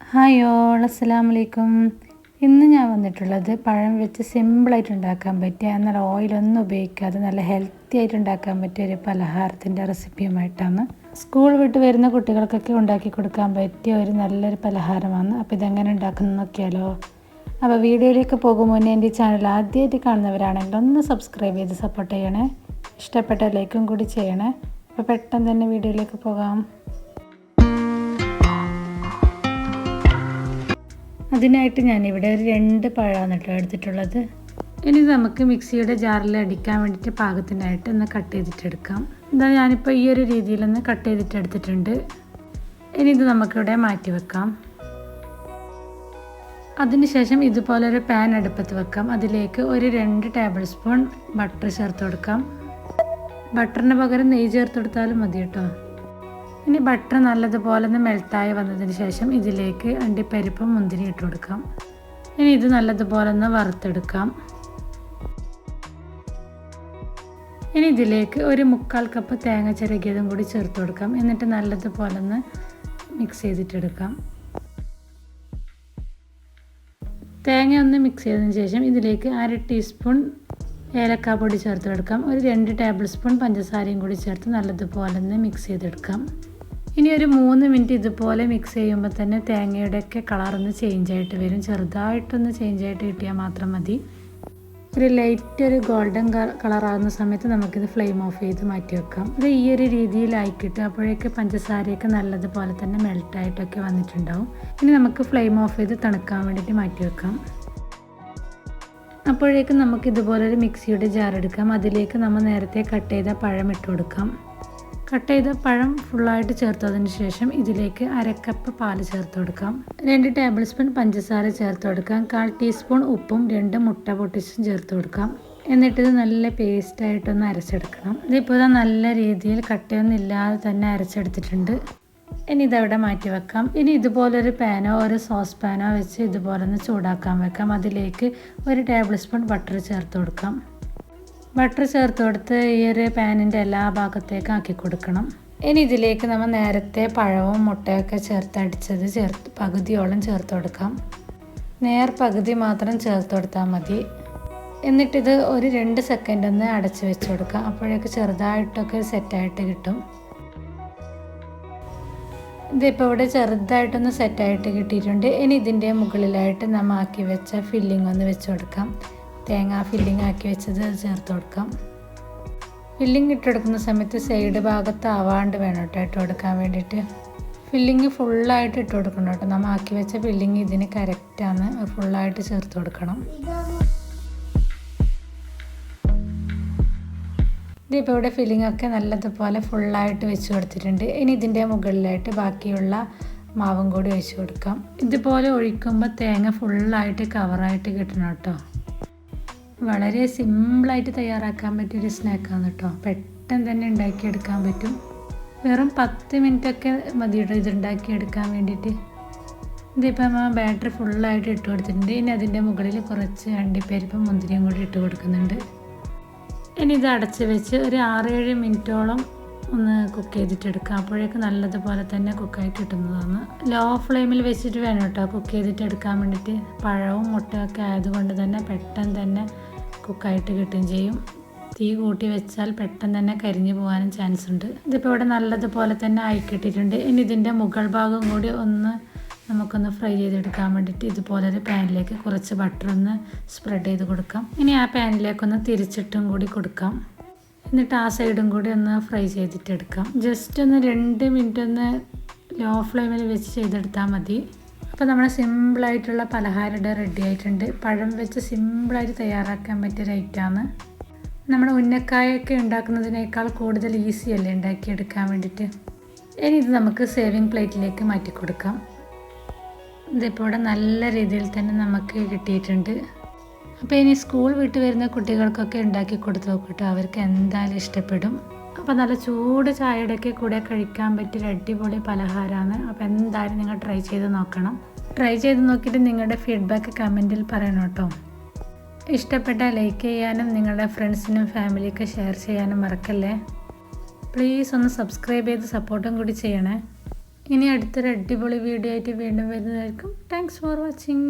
Hi all അസ്സലാമു അലൈക്കും. ഇന്ന് ഞാൻ വന്നിട്ടുള്ളത് പഴം വെച്ച് സിമ്പിളായിട്ട് ഉണ്ടാക്കാൻ പറ്റിയ എന്നാൽ ഓയിലൊന്നും ഉപയോഗിക്കാതെ നല്ല ഹെൽത്തി ആയിട്ട് ഉണ്ടാക്കാൻ പറ്റിയ ഒരു പലഹാരത്തിന്റെ റെസിപ്പിയുമായിട്ടാണ് സ്കൂൾ വിട്ട് വരുന്ന കുട്ടികൾക്കൊക്കെ ഉണ്ടാക്കി കൊടുക്കാൻ പറ്റിയ ഒരു നല്ലൊരു പലഹാരമാണ്. അപ്പോൾ ഇതെങ്ങനെ ഉണ്ടാക്കുന്നു നോക്കിയാലോ? അപ്പോൾ വീഡിയോയിലേക്ക് പോകും മുന്നേ എന്റെ ചാനൽ ആദ്യമായിട്ട് കാണുന്നവരാണെങ്കിൽ ഒന്ന് സബ്സ്ക്രൈബ് ചെയ്ത് സപ്പോർട്ട് ചെയ്യണേ. ഇഷ്ടപ്പെട്ട ലൈക്കും കൂടി ചെയ്യണേ. അപ്പോൾ പെട്ടെന്ന് തന്നെ വീഡിയോയിലേക്ക് പോകാം. അതിനായിട്ട് ഞാനിവിടെ ഒരു രണ്ട് പഴമാണ് കേട്ടോ എടുത്തിട്ടുള്ളത്. ഇനി നമുക്ക് മിക്സിയുടെ ജാറിൽ അടിക്കാൻ വേണ്ടിയിട്ട് പാകത്തിനായിട്ട് ഒന്ന് കട്ട് ചെയ്തിട്ടെടുക്കാം. എന്താ ഞാനിപ്പോൾ ഈ ഒരു രീതിയിലൊന്ന് കട്ട് ചെയ്തിട്ട് എടുത്തിട്ടുണ്ട് ഇനി ഇത് നമുക്കിവിടെ മാറ്റി വെക്കാം. അതിനുശേഷം ഇതുപോലൊരു പാൻ അടുപ്പത്ത് വെക്കാം. അതിലേക്ക് ഒരു രണ്ട് ടേബിൾ സ്പൂൺ ബട്ടർ ചേർത്ത് കൊടുക്കാം. ബട്ടറിന് പകരം നെയ്യ് ചേർത്ത് കൊടുത്താലും മതി കേട്ടോ. ഇനി ബട്ടർ നല്ലതുപോലെ ഒന്ന് മെൽട്ടായി വന്നതിന് ശേഷം ഇതിലേക്ക് അണ്ടിപ്പരിപ്പും മുന്തിരി ഇട്ട് കൊടുക്കാം. ഇനി ഇത് നല്ലതുപോലെ ഒന്ന് വറുത്തെടുക്കാം. ഇനി ഇതിലേക്ക് ഒരു മുക്കാൽ കപ്പ് തേങ്ങ ചിരകിയതും കൂടി ചേർത്ത് കൊടുക്കാം. എന്നിട്ട് നല്ലതുപോലെ ഒന്ന് മിക്സ് ചെയ്തിട്ടെടുക്കാം. തേങ്ങ ഒന്ന് മിക്സ് ചെയ്തതിന് ശേഷം ഇതിലേക്ക് അര ടീസ്പൂൺ ഏലക്കാപ്പൊടി ചേർത്ത് കൊടുക്കാം. ഒരു രണ്ട് ടേബിൾ സ്പൂൺ പഞ്ചസാരയും കൂടി ചേർത്ത് നല്ലതുപോലെ ഒന്ന് മിക്സ് ചെയ്തെടുക്കാം. ഇനി ഒരു മൂന്ന് മിനിറ്റ് ഇതുപോലെ മിക്സ് ചെയ്യുമ്പോൾ തന്നെ തേങ്ങയുടെയൊക്കെ കളറൊന്ന് ചേഞ്ച് ആയിട്ട് വരും. ചെറുതായിട്ടൊന്ന് ചേഞ്ച് ആയിട്ട് കിട്ടിയാൽ മാത്രം മതി. ഒരു ലൈറ്റ് ഒരു ഗോൾഡൻ കളറാകുന്ന സമയത്ത് നമുക്കിത് ഫ്ലെയിം ഓഫ് ചെയ്ത് മാറ്റി വെക്കാം. ഇത് ഈ ഒരു രീതിയിലായിക്കിട്ട് കിട്ടും അപ്പോഴേക്ക് പഞ്ചസാരയൊക്കെ നല്ലതുപോലെ തന്നെ മെൽട്ടായിട്ടൊക്കെ വന്നിട്ടുണ്ടാവും. ഇനി നമുക്ക് ഫ്ലെയിം ഓഫ് ചെയ്ത് തണുക്കാൻ വേണ്ടിയിട്ട് മാറ്റി വെക്കാം. അപ്പോഴേക്കും നമുക്ക് ഇതുപോലൊരു മിക്സിയുടെ ജാർ എടുക്കാം. അതിലേക്ക് നമ്മൾ നേരത്തെ കട്ട് ചെയ്ത പഴം ഇട്ട് കൊടുക്കാം. കട്ട് ചെയ്ത പഴം ഫുള്ളായിട്ട് ചേർത്തതിന് ശേഷം ഇതിലേക്ക് അരക്കപ്പ് പാൽ ചേർത്ത് കൊടുക്കാം. രണ്ട് ടേബിൾ സ്പൂൺ പഞ്ചസാര ചേർത്ത് കൊടുക്കാം. കാൽ ടീസ്പൂൺ ഉപ്പും രണ്ട് മുട്ട പൊട്ടിച്ചും ചേർത്ത് കൊടുക്കാം. എന്നിട്ടിത് നല്ല പേസ്റ്റായിട്ടൊന്ന് അരച്ചെടുക്കണം. ഇതിപ്പോൾ നല്ല രീതിയിൽ കട്ടയൊന്നും ഇല്ലാതെ തന്നെ അരച്ചെടുത്തിട്ടുണ്ട്. ഇനി ഇതവിടെ മാറ്റി വെക്കാം. ഇനി ഇതുപോലൊരു പാനോ ഒരു സോസ് പാനോ വെച്ച് ഇതുപോലെ ഒന്ന് ചൂടാക്കാൻ വെക്കാം. അതിലേക്ക് ഒരു ടേബിൾ സ്പൂൺ ബട്ടർ ചേർത്ത് കൊടുക്കാം. ബട്ടർ ചേർത്ത് കൊടുത്ത് ഈ ഒരു പാനിന്റെ എല്ലാ ഭാഗത്തേക്കും ആക്കി കൊടുക്കണം. ഇനി ഇതിലേക്ക് നമ്മൾ നേരത്തെ പഴവും മുട്ടയൊക്കെ ചേർത്ത് അടിച്ചത് ചേർത്ത് പകുതിയോളം ചേർത്ത് കൊടുക്കാം. നേർ പകുതി മാത്രം ചേർത്ത് കൊടുത്താൽ മതി. എന്നിട്ടിത് ഒരു രണ്ട് സെക്കൻഡ് ഒന്ന് അടച്ച് വെച്ച് കൊടുക്കാം. അപ്പോഴേക്ക് ചെറുതായിട്ടൊക്കെ സെറ്റായിട്ട് കിട്ടും. ഇതിപ്പോൾ ഇവിടെ ചെറുതായിട്ടൊന്ന് സെറ്റായിട്ട് കിട്ടിയിട്ടുണ്ട്. ഇനി ഇതിന്റെ മുകളിലായിട്ട് നമ്മൾ ആക്കി വെച്ച ഫില്ലിംഗ് ഒന്ന് വെച്ച് കൊടുക്കാം. തേങ്ങ ഫില്ലിംഗ് ആക്കി വെച്ചത് ചേർത്ത് കൊടുക്കാം. ഫില്ലിംഗ് ഇട്ടെടുക്കുന്ന സമയത്ത് സൈഡ് ഭാഗത്ത് ആവാണ്ട് വേണം കേട്ടോ ഇട്ട് കൊടുക്കാൻ വേണ്ടിയിട്ട്. ഫില്ലിങ് ഫുള്ളായിട്ട് ഇട്ട് കൊടുക്കണം കേട്ടോ. നമ്മൾ ആക്കി വെച്ച ഫില്ലിങ് ഇതിന് കറക്റ്റാണ് ഫുള്ളായിട്ട് ചേർത്ത് കൊടുക്കണം. ഇതിപ്പോൾ ഇവിടെ ഫില്ലിംഗ് ഒക്കെ നല്ലതുപോലെ ഫുള്ളായിട്ട് വെച്ച് കൊടുത്തിട്ടുണ്ട്. ഇനി ഇതിന്റെ മുകളിലായിട്ട് ബാക്കിയുള്ള മാവും കൂടി ഒഴിച്ച് കൊടുക്കാം. ഇതുപോലെ ഒഴിക്കുമ്പോൾ തേങ്ങ ഫുള്ളായിട്ട് കവറായിട്ട് കിട്ടണം കേട്ടോ. വളരെ സിമ്പിളായിട്ട് തയ്യാറാക്കാൻ പറ്റിയൊരു സ്നാക്കാണ് കേട്ടോ. പെട്ടെന്ന് തന്നെ ഉണ്ടാക്കിയെടുക്കാൻ പറ്റും. വെറും പത്ത് മിനിറ്റൊക്കെ മതി കേട്ടോ ഇത് ഉണ്ടാക്കിയെടുക്കാൻ വേണ്ടിയിട്ട്. ഇതിപ്പോൾ നമ്മൾ ബാറ്ററി ഫുള്ളായിട്ട് ഇട്ട് കൊടുത്തിട്ടുണ്ട്. ഇനി അതിന്റെ മുകളിൽ കുറച്ച് അണ്ടിപ്പരിപ്പും മുന്തിരിയും കൂടി ഇട്ട് കൊടുക്കുന്നുണ്ട്. ഇനി ഇത് അടച്ച് വെച്ച് ഒരു ആറേഴ് മിനിറ്റോളം ഒന്ന് കുക്ക് ചെയ്തിട്ടെടുക്കാം. അപ്പോഴേക്കും നല്ലതുപോലെ തന്നെ കുക്കായി കിട്ടുന്നതാണ്. ലോ ഫ്ലെയിമിൽ വെച്ചിട്ട് വേണം കേട്ടോ കുക്ക് ചെയ്തിട്ട് എടുക്കാൻ വേണ്ടിയിട്ട്. പഴവും മുട്ടയൊക്കെ ആയതുകൊണ്ട് തന്നെ പെട്ടെന്ന് തന്നെ കുക്കായിട്ട് കിട്ടുകയും ചെയ്യും. തീ കൂട്ടി വെച്ചാൽ പെട്ടെന്ന് തന്നെ കരിഞ്ഞു പോകാനും ചാൻസ് ഉണ്ട്. ഇതിപ്പോൾ ഇവിടെ നല്ലതുപോലെ തന്നെ ആയി കിട്ടിയിട്ടുണ്ട് ഇനി ഇതിന്റെ മുകൾ ഭാഗം കൂടി ഒന്ന് നമുക്കൊന്ന് ഫ്രൈ ചെയ്തെടുക്കാൻ വേണ്ടിയിട്ട് ഇതുപോലെ ഒരു പാനിലേക്ക് കുറച്ച് ബട്ടർ ഒന്ന് സ്പ്രെഡ് ചെയ്ത് കൊടുക്കാം. ഇനി ആ പാനിലേക്കൊന്ന് തിരിച്ചിട്ടും കൂടി കൊടുക്കാം. എന്നിട്ട് ആ സൈഡും കൂടി ഒന്ന് ഫ്രൈ ചെയ്തിട്ടെടുക്കാം. ജസ്റ്റ് ഒന്ന് രണ്ട് മിനിറ്റ് ഒന്ന് ലോ ഫ്ലെയിമിൽ വെച്ച് ചെയ്തെടുത്താൽ മതി. അപ്പോൾ നമ്മുടെ സിമ്പിളായിട്ടുള്ള പലഹാരം റെഡി ആയിട്ടുണ്ട്. പഴം വെച്ച് സിമ്പിളായിട്ട് തയ്യാറാക്കാൻ പറ്റിയ ഐറ്റമാണ് നമ്മൾ ഉന്നക്കായൊക്കെ ഉണ്ടാക്കുന്നതിനേക്കാൾ കൂടുതൽ ഈസി അല്ലേ ഉണ്ടാക്കിയെടുക്കാൻ വേണ്ടിയിട്ട്? ഇനി ഇത് നമുക്ക് സേവിങ് പ്ലേറ്റിലേക്ക് മാറ്റി കൊടുക്കാം. ഇതിപ്പോൾ ഇവിടെ നല്ല രീതിയിൽ തന്നെ നമുക്ക് കിട്ടിയിട്ടുണ്ട്. അപ്പോൾ ഇനി സ്കൂൾ വിട്ട് വരുന്ന കുട്ടികൾക്കൊക്കെ ഉണ്ടാക്കി കൊടുത്ത് നോക്കട്ടോ. അവർക്ക് എന്തായാലും ഇഷ്ടപ്പെടും. അപ്പോൾ നല്ല ചൂട് ചായയുടെയൊക്കെ കൂടെ കഴിക്കാൻ പറ്റിയ അടിപൊളി പലഹാരമാണ് അപ്പോൾ എന്തായാലും നിങ്ങൾ ട്രൈ ചെയ്ത് നോക്കണം. ട്രൈ ചെയ്ത് നോക്കിയിട്ട് നിങ്ങളുടെ ഫീഡ്ബാക്ക് കമന്റിൽ പറയണം കേട്ടോ. ഇഷ്ടപ്പെട്ട ലൈക്ക് ചെയ്യാനും നിങ്ങളുടെ ഫ്രണ്ട്സിനും ഫാമിലിയൊക്കെ ഷെയർ ചെയ്യാനും മറക്കല്ലേ? പ്ലീസ് ഒന്ന് സബ്സ്ക്രൈബ് ചെയ്ത് സപ്പോർട്ടും കൂടി ചെയ്യണേ. ഇനി അടുത്തൊരു അടിപൊളി വീഡിയോ ആയിട്ട് വീണ്ടും വരുന്നതായിരിക്കും. Thanks for watching